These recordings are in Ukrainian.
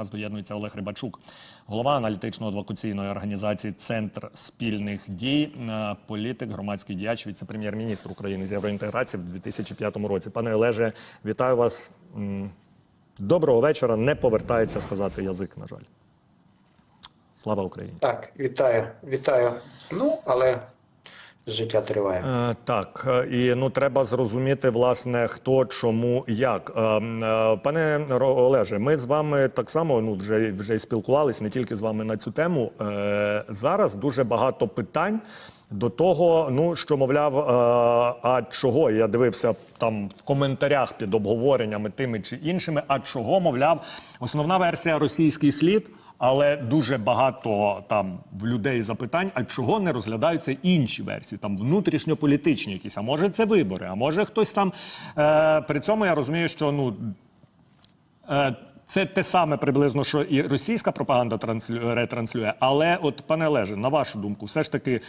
нас доєднується Олег Рибачук, голова аналітично-адвокаційної організації Центр спільних дій, е, політик, громадський діяч, віце-прем'єр-міністр України з євроінтеграції в 2005 році. Пане Олеже, вітаю вас. Доброго вечора. Не повертається сказати язик, на жаль. Слава Україні. Так, вітаю, вітаю. Ну, але життя триває. Е, Так, е, і ну треба зрозуміти, власне, хто, чому, як. Е, Пане Олеже, ми з вами так само ну вже вже й спілкувались не тільки з вами на цю тему. Зараз дуже багато питань. До того, ну що мовляв, а чого я дивився там в коментарях під обговореннями тими чи іншими. А чого мовляв, основна версія російський слід. Але дуже багато там в людей запитань, а чого не розглядаються інші версії, там внутрішньополітичні якісь, а може це вибори, а може хтось там. Е, при цьому я розумію, що ну. Е, це те саме приблизно, що і російська пропаганда ретранслює. Але, от, пане Олеже, на вашу думку, все ж таки.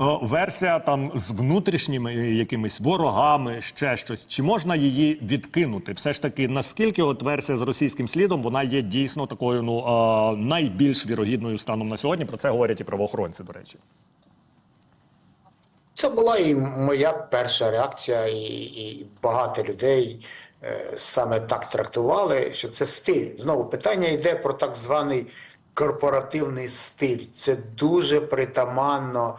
Е, Версія там з внутрішніми якимись ворогами, ще щось. Чи можна її відкинути? Все ж таки, наскільки от версія з російським слідом вона є дійсно такою ну е, найбільш вірогідною станом на сьогодні? Про це говорять і правоохоронці, до речі. Це була і моя перша реакція, і, і багато людей е, саме так трактували, що це стиль. Знову питання йде про так званий корпоративний стиль. Це дуже притаманно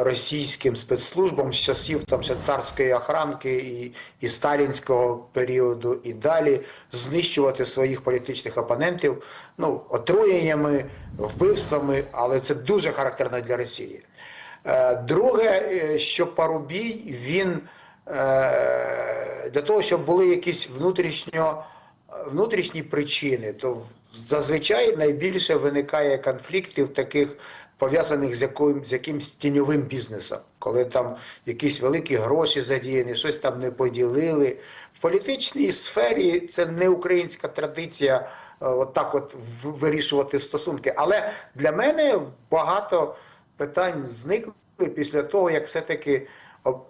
російським спецслужбам з часів там ще царської охранки і, і сталінського періоду, і далі знищувати своїх політичних опонентів ну, отруєннями, вбивствами, але це дуже характерно для Росії. Е, Друге, е, що Парубій він е, для того, щоб були якісь внутрішньо, внутрішні причини, то зазвичай найбільше виникає конфліктів таких пов'язаних з яким, з якимсь тіньовим бізнесом, коли там якісь великі гроші задіяні, щось там не поділили. В політичній сфері це не українська традиція е, от от вирішувати стосунки. Але для мене багато питань зникли після того, як все-таки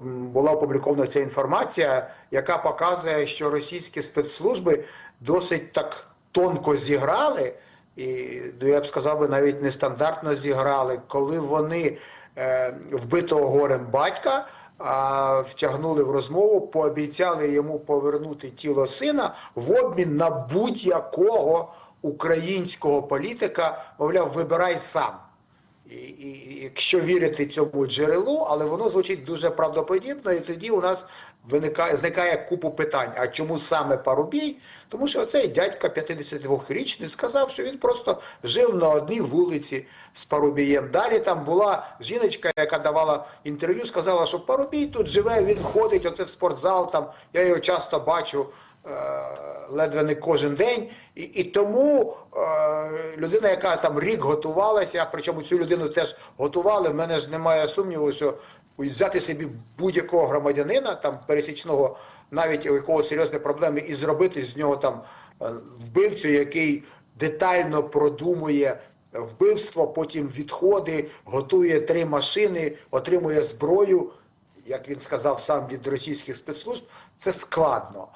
була опублікована ця інформація, яка показує, що російські спецслужби досить так тонко зіграли, і ну, я б сказав би навіть нестандартно зіграли, коли вони е, вбитого горем батька. А втягнули в розмову, пообіцяли йому повернути тіло сина в обмін на будь-якого українського політика, мовляв, вибирай сам. Якщо вірити цьому джерелу, але воно звучить дуже правдоподібно, і тоді у нас виникає зникає купу питань. А чому саме Парубій? Тому що цей дядька 52-річний сказав, що він просто жив на одній вулиці з Парубієм. Далі там була жіночка, яка давала інтерв'ю, сказала, що Парубій тут живе, він ходить, оце в спортзал. Там я його часто бачу. Е, Ледве не кожен день, і, і тому е, людина, яка там рік готувалася, причому цю людину теж готували. В мене ж немає сумніву, що взяти собі будь-якого громадянина, там пересічного, навіть у якого серйозні проблеми, і зробити з нього там е, вбивцю, який детально продумує вбивство, потім відходи, готує три машини, отримує зброю як він сказав сам від російських спецслужб, це складно.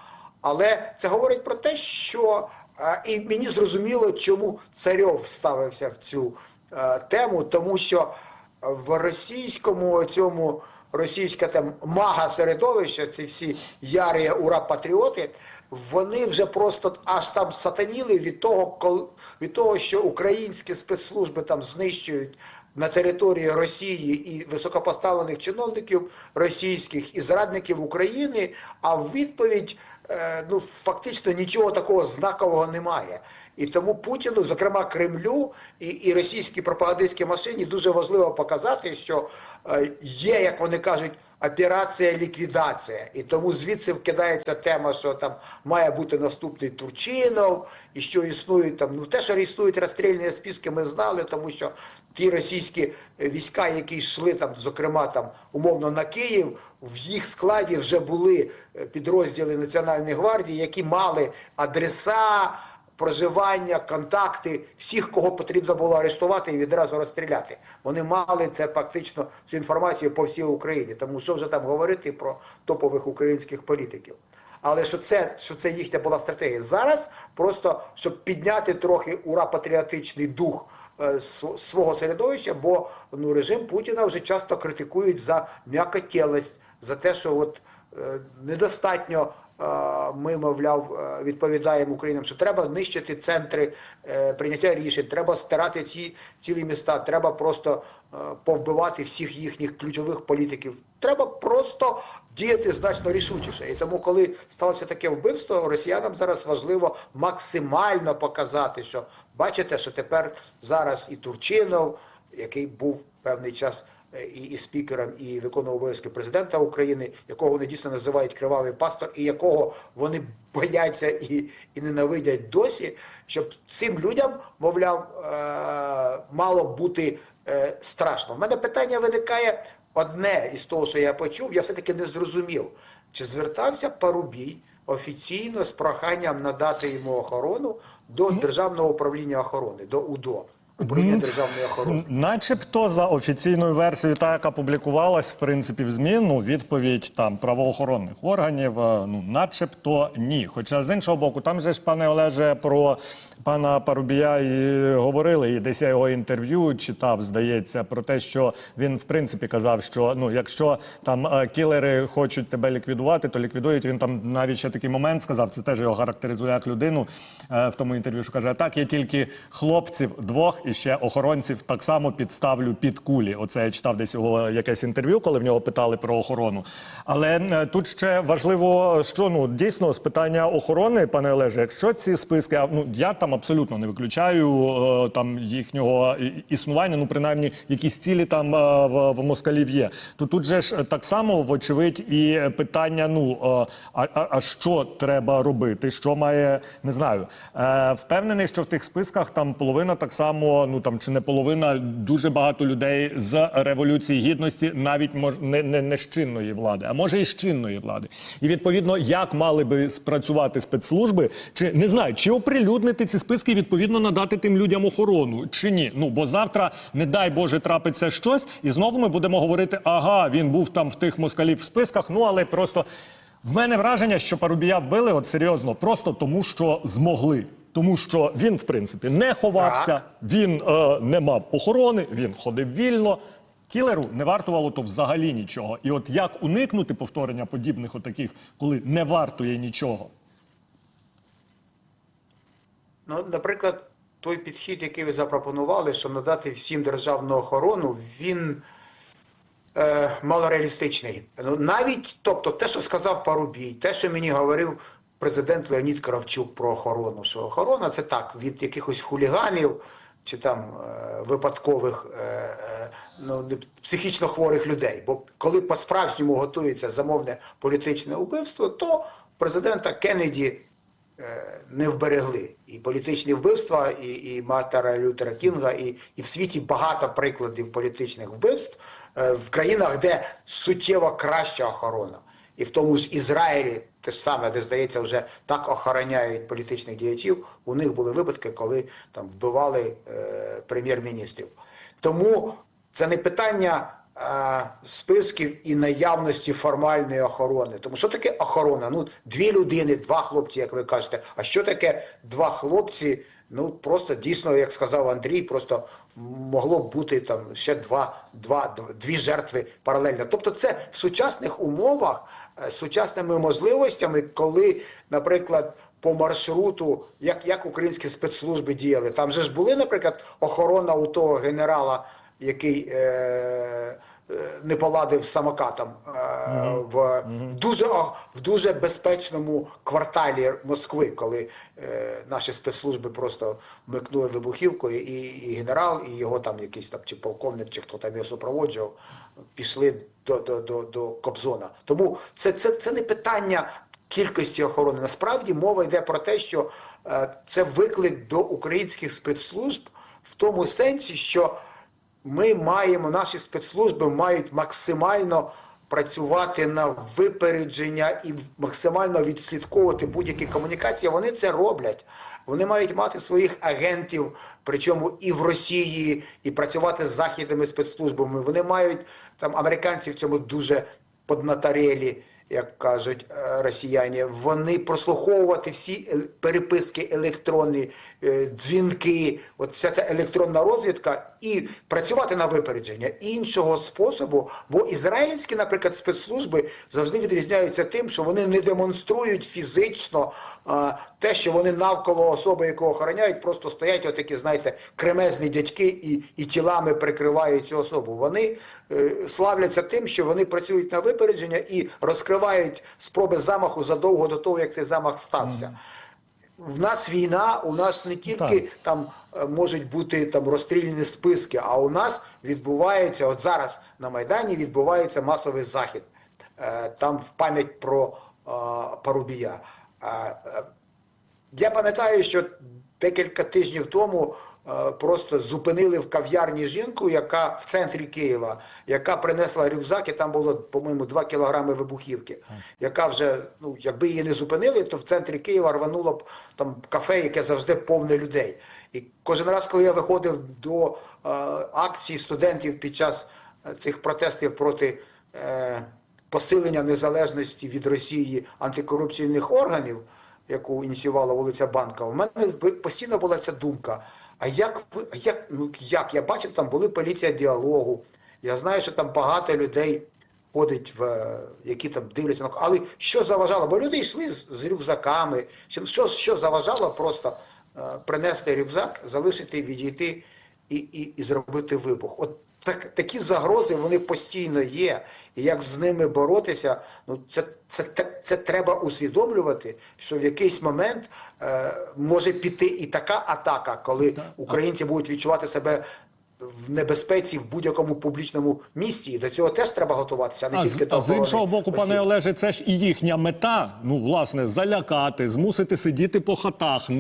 Але це говорить про те, що е, і мені зрозуміло, чому царьов ставився в цю е, тему, тому що в російському цьому російське там мага середовище, ці всі ярі ура-патріоти, вони вже просто аж там сатаніли від того, від того, що українські спецслужби там знищують на території Росії і високопоставлених чиновників російських і зрадників України. А в відповідь е, ну фактично нічого такого знакового немає. І тому Путіну, зокрема Кремлю і, і російській пропагандистській машині, дуже важливо показати, що е, є, як вони кажуть, операція ліквідація. І тому звідси вкидається тема, що там має бути наступний Турчинов, і що існують там. Ну те, що існують розстрільні списки, ми знали, тому що ті російські війська, які йшли там, зокрема там умовно на Київ, в їх складі вже були е, підрозділи Національної гвардії, які мали адреса. Проживання, контакти всіх, кого потрібно було арештувати і відразу розстріляти. Вони мали це фактично цю інформацію по всій Україні. Тому що вже там говорити про топових українських політиків. Але що це, що це їхня була стратегія. Зараз просто щоб підняти трохи ура патріотичний дух е, свого середовища, бо ну, режим Путіна вже часто критикують за м'якотілость, за те, що от е, недостатньо. Е, Ми, мовляв, е, відповідаємо Українам, що треба нищити центри е, прийняття рішень, треба стирати ці цілі міста, треба просто повбивати всіх їхніх ключових політиків. Треба просто діяти значно рішучіше. І тому, коли сталося таке вбивство, росіянам зараз важливо максимально показати, що бачите, що тепер зараз і Турчинов, який був певний час і, і спікером, і виконував обов'язки президента України, якого вони дійсно називають кривавий пастор, і якого вони бояться і, і ненавидять досі, щоб цим людям, мовляв, е, мало бути е, страшно. У мене питання виникає одне із того, що я почув, я все-таки не зрозумів, чи звертався Парубій офіційно з проханням надати йому охорону до Державного управління охорони, до УДО, управління державної охорони. Начебто за офіційною версією, та яка публікувалась в принципі в ЗМІ, ну відповідь там правоохоронних органів, е, ну начебто ні. Хоча з іншого боку, там же ж пане Олеже про пана Парубія і говорили, і десь я його інтерв'ю читав, здається, про те, що він в принципі казав, що ну якщо там е, кілери хочуть тебе ліквідувати, то ліквідують. Він там навіть ще такий момент сказав. Це теж його характеризує як людину е, в тому інтерв'ю, що каже: «А так я тільки хлопців двох і ще охоронців так само підставлю під кулі. Оце я читав десь його якесь інтерв'ю, коли в нього питали про охорону. Але е, тут ще важливо, що ну дійсно з питання охорони, пане Олеже, якщо ці списки, ну я там абсолютно не виключаю е, там їхнього існування, ну принаймні якісь цілі там е, в, в москалів є. То тут же ж так само, вочевидь, і питання: ну а, а, а що треба робити? Що має не знаю. Впевнений, що в тих списках там половина так само, ну там чи не половина, дуже багато людей з революції гідності, навіть мож не, не, не з чинної влади, а може і з чинної влади. І відповідно, як мали би спрацювати спецслужби, чи не знаю, чи оприлюднити ці списки, відповідно надати тим людям охорону, чи ні? Ну бо завтра, не дай Боже, трапиться щось, і знову ми будемо говорити: ага, він був там в тих москалів в списках. Ну але просто в мене враження, що Парубія вбили, от серйозно, просто тому, що змогли. Тому що він, в принципі, не ховався, Так. він е, не мав охорони, він ходив вільно. Кілеру не вартувало то взагалі нічого. І от як уникнути повторення подібних отаких, коли не вартує нічого? Ну, наприклад, той підхід, який ви запропонували, що надати всім державну охорону, він е, малореалістичний. Ну, навіть, тобто, те, що сказав Парубій, те, що мені говорив президент Леонід Кравчук про охорону, що охорона це так, від якихось хуліганів чи там е, випадкових е, е, ну, психічно хворих людей. Бо коли по-справжньому готується замовне політичне убивство, то президента Кеннеді е, не вберегли. І політичні вбивства, і, і Мартера Лютера Кінга, і, і в світі багато прикладів політичних вбивств в країнах, де суттєво краща охорона. І в тому ж Ізраїлі те ж саме, де здається, вже так охороняють політичних діячів. У них були випадки, коли там вбивали е, прем'єр-міністрів. Тому це не питання е, списків і наявності формальної охорони. Тому що таке охорона? Ну, дві людини, два хлопці, як ви кажете. А що таке два хлопці? Ну просто дійсно, як сказав Андрій, просто могло б бути там ще два, два, дві жертви паралельно. Тобто, це в сучасних умовах, сучасними можливостями, коли, наприклад, по маршруту, як, як українські спецслужби діяли, там же ж були, наприклад, охорона у того генерала, який е, е, не поладив самокатом е, в, в дуже в дуже безпечному кварталі Москви, коли е, наші спецслужби просто вмикнули вибухівкою, і, і генерал, і його там якийсь там чи полковник, чи хто там його супроводжував, пішли до, до, до, до Кобзона. Тому це, це, це не питання кількості охорони. Насправді мова йде про те, що е, це виклик до українських спецслужб в тому сенсі, що ми маємо, наші спецслужби мають максимально працювати на випередження і максимально відслідковувати будь-які комунікації. Вони це роблять. Вони мають мати своїх агентів, причому і в Росії, і працювати з західними спецслужбами. Вони мають там американці в цьому дуже поднаторелі. як кажуть е, росіяни, вони прослуховувати всі переписки електронні, е, дзвінки, от вся ця електронна розвідка і працювати на випередження іншого способу. Бо ізраїльські, наприклад, спецслужби завжди відрізняються тим, що вони не демонструють фізично а, те, що вони навколо особи, яку охороняють, просто стоять, отакі, знаєте, кремезні дядьки і, і тілами прикривають цю особу. Вони е, славляться тим, що вони працюють на випередження і розкривають спроби замаху задовго до того, як цей замах стався. В нас війна, у нас не тільки Так. там е, можуть бути там розстріляні списки, а у нас відбувається, от зараз на Майдані відбувається масовий захід. Е, Там в пам'ять про е, Парубія. Я пам'ятаю, що декілька тижнів тому просто зупинили в кав'ярні жінку, яка в центрі Києва, яка принесла рюкзак, і там було, по-моєму, 2 кілограми вибухівки, яка вже, ну, якби її не зупинили, то в центрі Києва рвануло б там кафе, яке завжди повне людей. І кожен раз, коли я виходив до е, акцій студентів під час е, цих протестів проти е, посилення незалежності від Росії антикорупційних органів, яку ініціювала вулиця Банка, у мене постійно була ця думка. А як а як, ну як? Я бачив, там були поліція діалогу. Я знаю, що там багато людей ходить в які там дивляться. Але що заважало? Бо люди йшли з, з рюкзаками. Що, що заважало просто е, принести рюкзак, залишити, відійти і, і, і зробити вибух? От так, такі загрози вони постійно є. І як з ними боротися, ну це, це, це, це треба усвідомлювати, що в якийсь момент е, може піти і така атака, коли українці будуть відчувати себе в небезпеці в будь-якому публічному місті. І до цього теж треба готуватися, а не А тільки а з іншого боку, пане. Олеже, це ж і їхня мета. Ну, власне, залякати, змусити сидіти по хатах, не